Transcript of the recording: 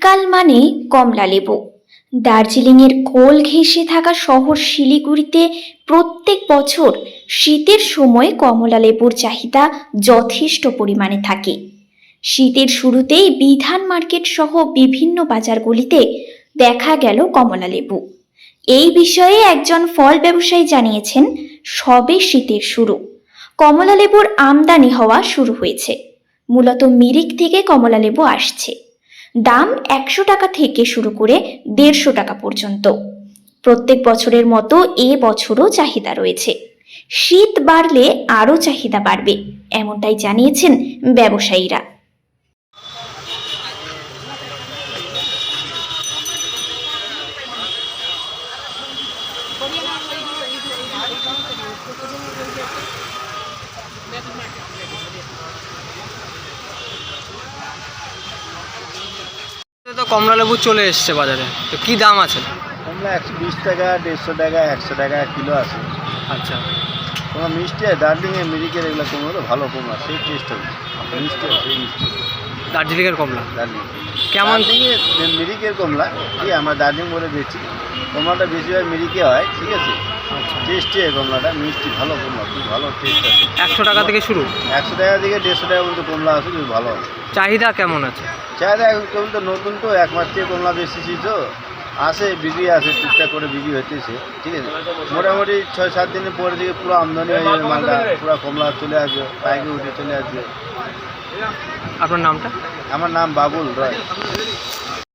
শীতকাল মানে কমলা লেবু। দার্জিলিংয়ের কোল ঘেঁষে থাকা শহর শিলিগুড়িতে প্রত্যেক বছর শীতের সময় কমলা লেবুর চাহিদা যথেষ্ট পরিমাণে থাকে। শীতের শুরুতেই বিধান মার্কেট সহ বিভিন্ন বাজারগুলিতে দেখা গেল কমলা লেবু। এই বিষয়ে একজন ফল ব্যবসায়ী জানিয়েছেন, সবে শীতের শুরু। কমলা লেবুর আমদানি হওয়া শুরু হয়েছে। মূলত মিরিক থেকে কমলা লেবু আসছে। দাম একশো টাকা থেকে শুরু করে দেড়শো টাকা পর্যন্ত। প্রত্যেক বছরের মতো এ বছরও চাহিদা রয়েছে। শীত বাড়লে আরও চাহিদা বাড়বে, এমনটাই জানিয়েছেন ব্যবসায়ীরা। তো কমলা লেবু চলে এসছে বাজারে। তো কি দাম আছে? কমলা একশো বিশ টাকা দেড়শো টাকা একশো টাকা কিলো আছে। আচ্ছা। তোমার মিষ্টি আছে দার্জিলিংয়ে মিরিকের এগুলো কমলা হলো ভালো কমলা সেই টেস্ট হবে। মিষ্টি সেই মিষ্টি। দার্জিলিংয়ের কমলা? দার্জিলিং। কেমন? মিরিকের কমলা আছে আমরা দার্জিলিং বলে দিচ্ছি কমলাটা বেশিরভাগ মিরিকে হয় ঠিক আছে? আচ্ছা। টেস্টি এই কমলাটা মিষ্টি ভালো কমলা খুব ভালো টেস্ট আছে। একশো টাকা থেকে শুরু? একশো টাকা থেকে দেড়শো টাকা পর্যন্ত কমলা আছে খুব ভালো আছে চাহিদা কেমন আছে? চাহিদা এখন তো নতুন তো এক মাস কমলা বেশি তো আসে বিক্রি আসে টুকটাক করে বিক্রি হইতেছে ঠিক আছে? মোটামুটি ছয় সাত দিনের পরে থেকে পুরো আমদানি হয়ে যাবে মালটা পুরো কমলা চলে আসবে পাইকে উঠে চলে আসবে। আপনার নামটা? আমার নাম বাবুল রয়।